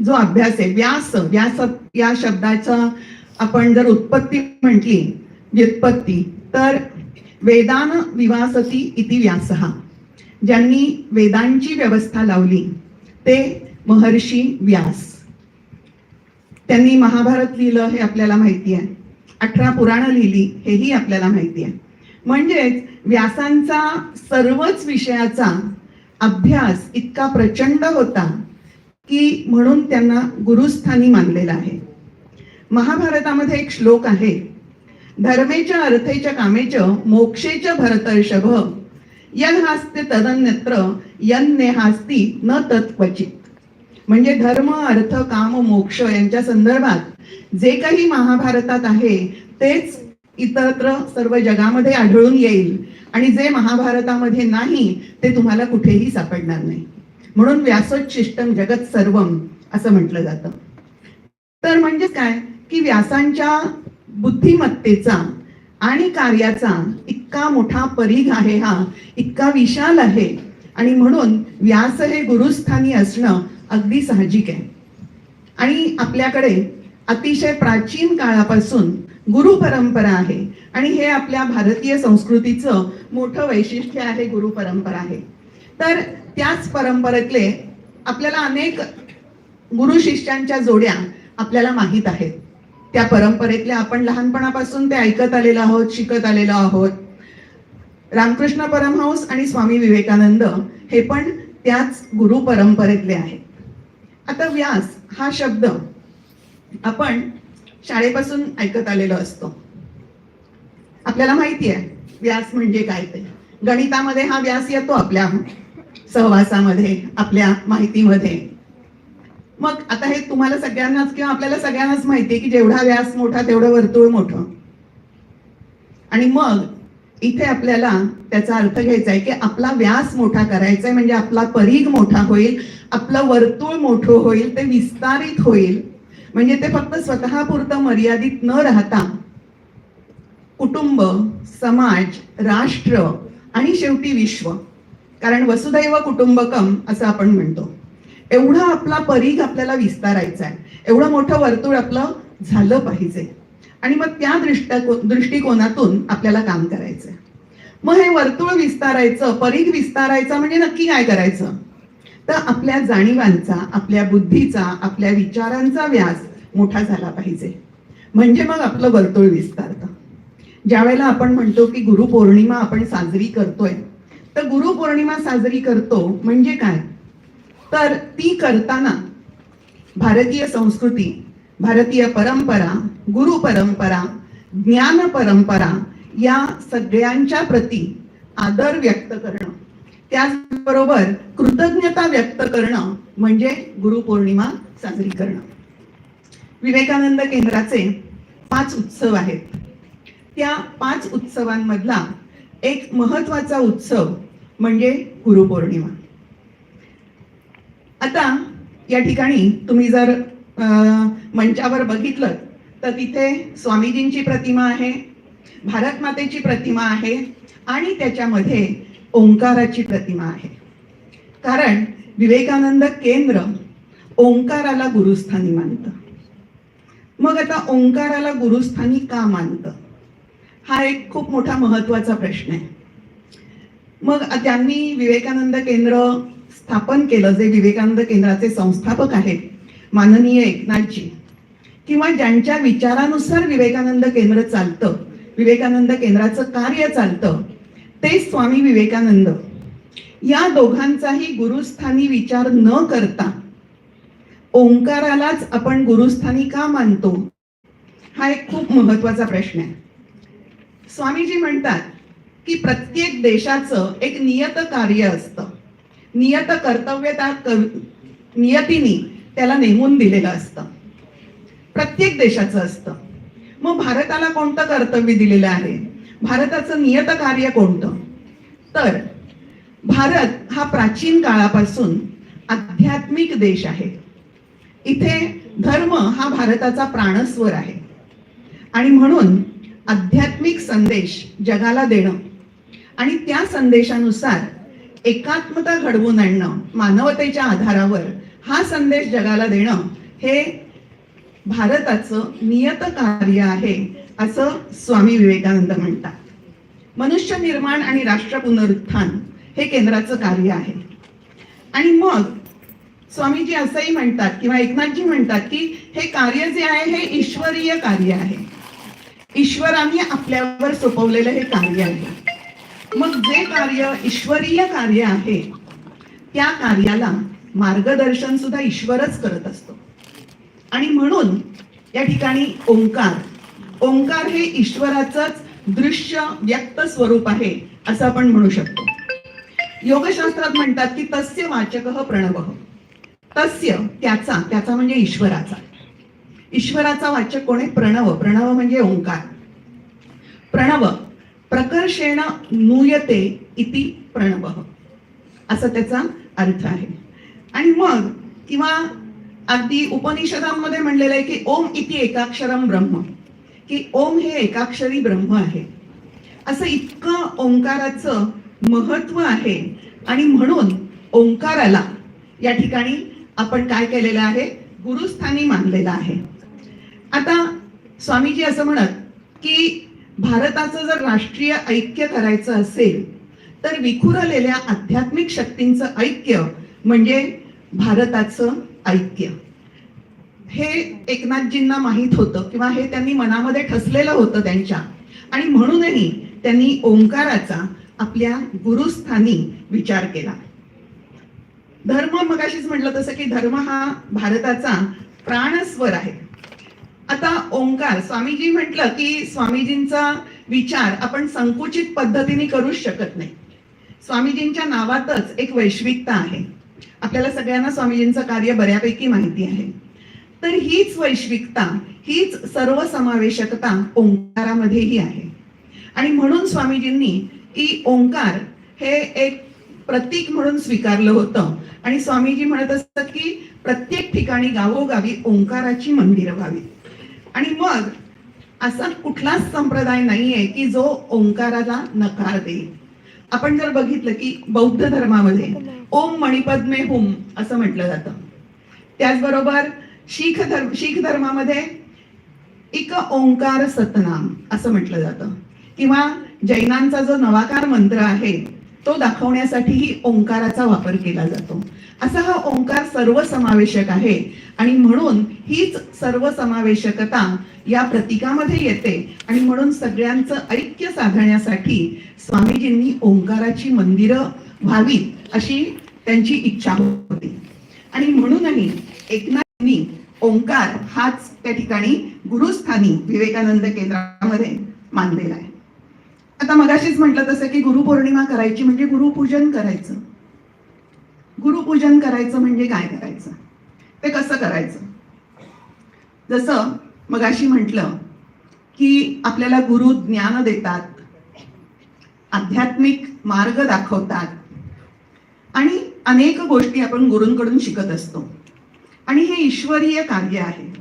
जो अभ्यास आहे व्यास व्यास या शब्दाचा आपण जर उत्पत्ती म्हटली व्युत्पत्ती तर वेदान विवासती इति व्यास. ज्यांनी वेदांची व्यवस्था लावली ते महर्षी व्यास. त्यांनी महाभारत लिहिलं हे आपल्याला माहिती आहे. अठरा पुराणं लिहिली हेही आपल्याला माहिती आहे. म्हणजेच व्यासांचा सर्वच विषयाचा अभ्यास इतका प्रचंड होता की म्हणून त्यांना गुरुस्थानी मानलेलं आहे. महाभारतामध्ये एक श्लोक आहे धर्मेच्या अर्थेच्या कामेच मोक्षेच भरतर्षभ यन्हास्ते तदन्यत्र यन नेहास्ती न तत्क्वचित म्हणजे धर्म अर्थ काम मोक्ष यांच्या संदर्भात जे काही महाभारतात आहे तेच इतरत्र सर्व जगामध्ये आढळून येईल. आणि जे महाभारतामध्ये नाही ते तुम्हाला कुठेही सापडणार नाही. म्हणून व्यासोच्छिष्टम जगत सर्वम असं म्हटलं जातं. तर म्हणजे काय? की व्यासांच्या बुद्धिमत्तेचा आणि कार्याचा इतका मोठा परिघ आहे हा इतका विशाल आहे. आणि म्हणून व्यास हे गुरुस्थानी असणं अगदी साहजिक आहे. आणि आपल्याकडे अतिशय प्राचीन काळापासून गुरु परंपरा आहे. आणि हे आपल्या भारतीय संस्कृतीचं मोठं वैशिष्ट्य आहे गुरु परंपरा आहे. तर त्याच परंपरेतले आपल्याला अनेक गुरु शिष्यांच्या जोड्या आपल्याला माहीत आहेत. त्या परंपरेतल्या आपण लहानपणापासून ते ऐकत आलेलो आहोत शिकत आलेलो आहोत. रामकृष्ण परमहंस आणि स्वामी विवेकानंद हे पण त्याच गुरु परंपरेतले आहेत. आता व्यास हा शब्द आपण शाळेपासून ऐकत आलेलो असतो. आपल्याला माहिती आहे व्यास म्हणजे काय ते? गणितामध्ये हा व्यास येतो आपल्या सहवासामध्ये आपल्या माहितीमध्ये. मग आता हे तुम्हाला सगळ्यांनाच किंवा आपल्याला सगळ्यांनाच माहिती आहे की जेवढा व्यास मोठा तेवढं वर्तुळ मोठं. आणि मग इथे आपल्याला त्याचा अर्थ घ्यायचा आहे की आपला व्यास मोठा करायचा आहे म्हणजे आपला परीघ मोठा होईल आपलं वर्तुळ मोठं होईल ते विस्तारित होईल. म्हणजे ते फक्त स्वतःपुरतं मर्यादित न राहता कुटुंब समाज राष्ट्र आणि शेवटी विश्व. कारण वसुदैव कुटुंबकम असं आपण म्हणतो. एवढा आपला परीघ आपल्याला विस्तारायचा आहे. एवढं मोठं वर्तुळ आपलं झालं पाहिजे. आणि मग त्या दृष्टा दृष्टिकोनातून आपल्याला काम करायचंय मग हे वर्तुळ विस्तारायचं परीघ विस्तारायचं म्हणजे नक्की काय करायचं? तर आपल्या जाणीवांचा आपल्या बुद्धीचा आपल्या विचारांचा व्यास मोठा झाला पाहिजे. म्हणजे मग आपलं वर्तुळ विस्तारतं. ज्यावेळेला आपण म्हणतो की गुरुपौर्णिमा आपण साजरी करतोय तर गुरुपौर्णिमा साजरी करतो म्हणजे काय? तर ती करताना भारतीय संस्कृती भारतीय परंपरा गुरु परंपरा ज्ञान परंपरा या सगळ्यांच्या प्रती आदर व्यक्त करणं. त्याचबरोबर कृतज्ञता व्यक्त करणं म्हणजे गुरुपौर्णिमा साजरी करणं. विवेकानंद केंद्राचे पाच उत्सव आहेत. त्या पाच उत्सवांमधला एक महत्त्वाचा उत्सव म्हणजे गुरुपौर्णिमा. आता या ठिकाणी तुम्ही जर मंचावर बघितलं तर तिथे स्वामीजींची प्रतिमा आहे भारत मातेची प्रतिमा आहे आणि त्याच्यामध्ये ओंकाराची प्रतिमा आहे. कारण विवेकानंद केंद्र ओंकाराला गुरुस्थानी मानतं. मग आता ओंकाराला गुरुस्थानी का मानतं? हा एक खूप मोठा महत्त्वाचा प्रश्न आहे. मग त्यांनी विवेकानंद केंद्र स्थापन केलं जे विवेकानंद केंद्राचे संस्थापक आहेत माननीय एकनाथजी. किंवा ज्यांच्या विचारानुसार विवेकानंद केंद्र चालतं विवेकानंद केंद्राचं कार्य चालतं ते स्वामी विवेकानंद. या दोघांचाही गुरुस्थानी विचार न करता ओंकारालाच आपण गुरुस्थानी का मानतो? हा एक खूप महत्त्वाचा प्रश्न आहे. स्वामीजी म्हणतात की प्रत्येक देशाचं एक नियत कार्य असतं. नियत कर्तव्य त्या कर- नियतीने त्याला नेमून दिलेलं असतं. प्रत्येक देशाचं असतं. मग भारताला कोणतं कर्तव्य दिलेलं आहे? भारताचं नियत कार्य कोणतं? तर भारत हा प्राचीन काळापासून आध्यात्मिक देश आहे. इथे धर्म हा भारताचा प्राणस्वर आहे. आणि म्हणून आध्यात्मिक संदेश जगाला देणं. आणि त्या संदेशानुसार एकात्मता घडवून आणणं मानवतेच्या आधारावर हा संदेश जगाला देणं हे भारताचं नियत कार्य आहे असं स्वामी विवेकानंद म्हणतात. मनुष्य निर्माण आणि राष्ट्र पुनरुत्थान हे केंद्राचं कार्य आहे. आणि मग स्वामीजी असंही म्हणतात किंवा एकनाथजी म्हणतात की हे कार्य जे आहे हे ईश्वरीय कार्य आहे. ईश्वराने आपल्यावर सोपवलेलं हे कार्य आहे. मग जे कार्य ईश्वरीय कार्य आहे त्या कार्याला मार्गदर्शन सुद्धा ईश्वरच करत असतो. आणि म्हणून या ठिकाणी ओंकार ओंकार हे ईश्वराचंच दृश्य व्यक्त स्वरूप आहे असं आपण म्हणू शकतो. योगशास्त्रात म्हणतात की तस्य वाचक प्रणव. तस्य त्याचा त्याचा म्हणजे ईश्वराचा. ईश्वराचा वाचक कोण? आहे प्रणव. प्रणव म्हणजे ओंकार. प्रणव. प्रकर्षेण नूयते इति प्रणव. असा त्याचा अर्थ आहे. आणि मग किंवा अगदी उपनिषदांमध्ये म्हणलेलं आहे की ओम इति एकाक्षरम ब्रह्म. की ओम हे एकाक्षरी ब्रह्म आहे. असं इतकं ओंकाराचं महत्त्व आहे. आणि म्हणून ओंकाराला या ठिकाणी आपण काय केलेलं आहे? गुरुस्थानी मानलेलं आहे. आता स्वामीजी असं म्हणत की भारताचं जर राष्ट्रीय ऐक्य करायचं असेल तर विखुरलेल्या आध्यात्मिक शक्तींचं ऐक्य म्हणजे भारताचं ऐक्य. हे एकनाथजींना माहीत होतं किंवा हे त्यांनी मनामध्ये ठसलेलं होतं त्यांच्या. आणि म्हणूनही त्यांनी ओंकाराचा आपल्या गुरुस्थानी विचार केला. धर्म मगाशीच म्हटलं तसं की धर्म हा भारताचा प्राणस्वर आहे. आता ओंकार स्वामीजी म्हटलं की स्वामीजींचा विचार आपण संकुचित पद्धतीने करूच शकत नाही. स्वामीजींच्या नावातच एक वैश्विकता आहे. आपल्याला सगळ्यांना स्वामीजींचं कार्य बऱ्यापैकी माहिती आहे. तर हीच वैश्विकता हीच सर्वसमावेशकता ओंकारामध्येही आहे. आणि म्हणून स्वामीजींनी की ओंकार हे एक प्रतीक म्हणून स्वीकारलं होतं. आणि स्वामीजी म्हणत असतात की प्रत्येक ठिकाणी गावोगावी ओंकाराची मंदिरं व्हावी आणि मग असा कुठलाच संप्रदाय नाहीये की जो ओंकाराला नकार देईल. आपण जर बघितलं की बौद्ध धर्मामध्ये ओम मणिपद्मे हुम असं म्हटलं जातं. त्याचबरोबर शीख धर्म शीख धर्मामध्ये एक ओंकार सतनाम असं म्हटलं जातं. किंवा जैनांचा जो नवाकार मंत्र आहे तो दाखवण्यासाठीही ओंकाराचा वापर केला जातो. असा हा ओंकार सर्वसमावेशक आहे. आणि म्हणून हीच सर्वसमावेशकता या प्रतीकामध्ये येते. आणि म्हणून सगळ्यांचं ऐक्य साधण्यासाठी स्वामीजींनी ओंकाराची मंदिरं व्हावीत अशी त्यांची इच्छा होती. आणि म्हणूनही एकनाथनी ओंकार हाच त्या ठिकाणी गुरुस्थानी विवेकानंद केंद्रामध्ये मानलेला आहे. आता मगाशीच म्हटलं तसं की गुरुपौर्णिमा करायची म्हणजे गुरुपूजन करायचं. गुरुपूजन करायचं म्हणजे काय करायचं? ते कसं करायचं? जसं मगाशी म्हटलं की आपल्याला गुरु ज्ञान देतात आध्यात्मिक मार्ग दाखवतात आणि अनेक गोष्टी आपण गुरूंकडून शिकत असतो. आणि हे ईश्वरीय कार्य आहे.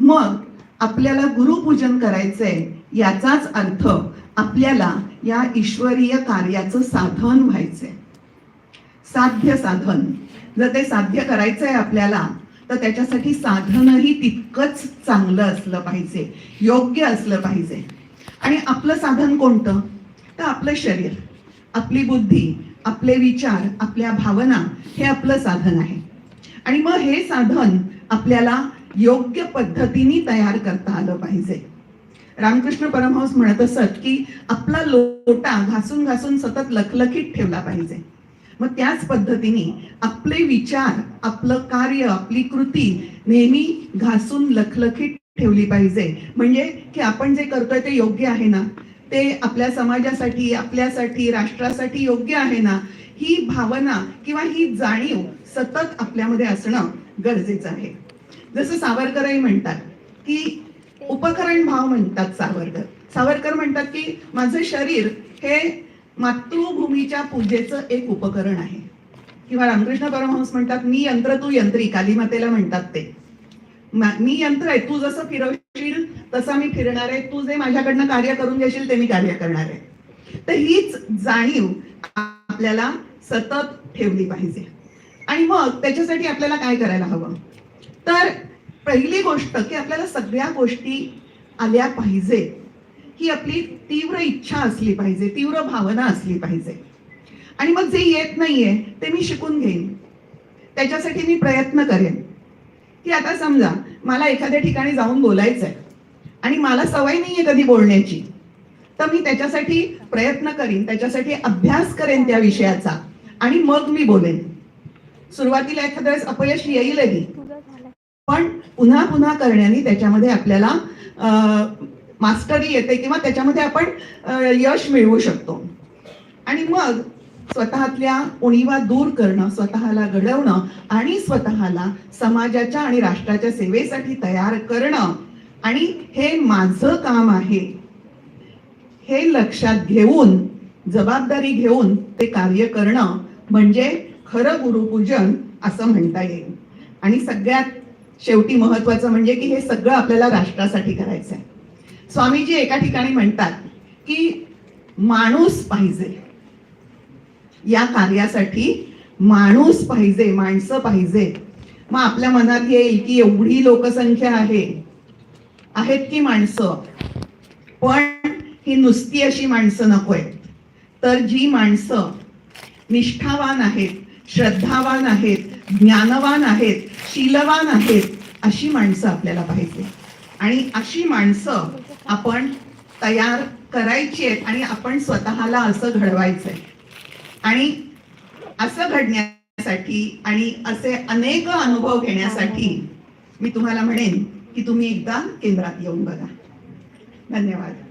मग आपल्याला गुरुपूजन करायचंय याचाच अर्थ आपल्याला या ईश्वरीय कार्याचं साधन व्हायचंय. साध्य साधन. जर ते साध्य करायचंय आपल्याला तर त्याच्यासाठी साधनही तितकंच चांगलं असलं पाहिजे. योग्य असलं पाहिजे. आणि आपलं साधन कोणतं? तर आपलं शरीर. आपली बुद्धी आपले विचार आपल्या भावना हे आपलं साधन आहे. आणि मग हे साधन आपल्याला योग्य पद्धतीने तयार करता आलं पाहिजे. रामकृष्ण परमहंस म्हणत असत की आपला लोटा घासून घासून सतत लखलखीत ठेवला पाहिजे. मग त्याच पद्धतीने आपले विचार आपलं कार्य आपली कृती नेहमी घासून लखलखीत ठेवली पाहिजे. म्हणजे की आपण जे करतोय ते योग्य आहे ना? ते आपल्या समाजासाठी आपल्यासाठी राष्ट्रासाठी योग्य आहे ना? ही भावना किंवा ही जाणीव सतत आपल्यामध्ये असणं गरजेचं आहे. जसं सावरकरही म्हणतात की उपकरण भाव म्हणतात सावरकर. सावरकर म्हणतात की माझं शरीर हे मातृभूमीच्या पूजेचं एक उपकरण आहे. किंवा रामकृष्ण परमहंस म्हणतात मी यंत्र तू यंत्री. कालीमातेला म्हणतात ते. मी यंत्र आहे तू जसं फिरवशील तसा मी फिरणार आहे. तू जे माझ्याकडनं कार्य करून घेशील ते मी कार्य करणार आहे. तर हीच जाणीव आपल्याला सतत ठेवली पाहिजे. आणि मग त्याच्यासाठी आपल्याला काय करायला हवं? तर पहिली गोष्ट की आपल्याला सगळ्या गोष्टी आल्या पाहिजे. ही आपली तीव्र इच्छा असली पाहिजे तीव्र भावना असली पाहिजे. आणि मग जे येत नाहीये ते मी शिकून घेईन. त्याच्यासाठी मी प्रयत्न करेन. की आता समजा मला एखाद्या ठिकाणी जाऊन बोलायचंय आणि मला सवय नाहीये कधी बोलण्याची तर मी त्याच्यासाठी प्रयत्न करीन त्याच्यासाठी अभ्यास करेन त्या विषयाचा आणि मग मी बोलेन. सुरुवातीला एखाद्या वेळेस अपयश येईलही पण पुन्हा पुन्हा करण्याने त्याच्यामध्ये आपल्याला मास्टरी येते किंवा त्याच्यामध्ये आपण यश मिळवू शकतो. आणि मग स्वतःतल्या उणीवा दूर करणं स्वतःला घडवणं आणि स्वतःला समाजाच्या आणि राष्ट्राच्या सेवेसाठी तयार करणं. आणि हे माझं काम आहे. हे लक्षात घेऊन जबाबदारी घेऊन ते कार्य करणं म्हणजे खरं गुरुपूजन असं म्हणता येईल. आणि सगळ्यात शेवटी महत्वाचं म्हणजे की हे सगळं आपल्याला राष्ट्रासाठी करायचं आहे स्वामीजी एका ठिकाणी म्हणतात की माणूस पाहिजे. या कार्यासाठी माणूस पाहिजे माणसं पाहिजे. मग आपल्या मनात येईल की एवढी लोकसंख्या आहे. आहेत की माणसं? पण ही नुसती अशी माणसं नकोय. तर जी माणसं निष्ठावान आहेत श्रद्धावान आहेत ज्ञानवान आहेत शीलवान आहेत अशी माणसं आपल्याला पाहिजे. आणि अशी माणसं आपण तयार करायची आहेत आणि आपण स्वतःला असं घडवायचंय. आणि असं घडण्यासाठी आणि असे अनेक अनुभव घेण्यासाठी मी तुम्हाला म्हणेन की तुम्ही एकदा केंद्रात येऊन बघा. धन्यवाद.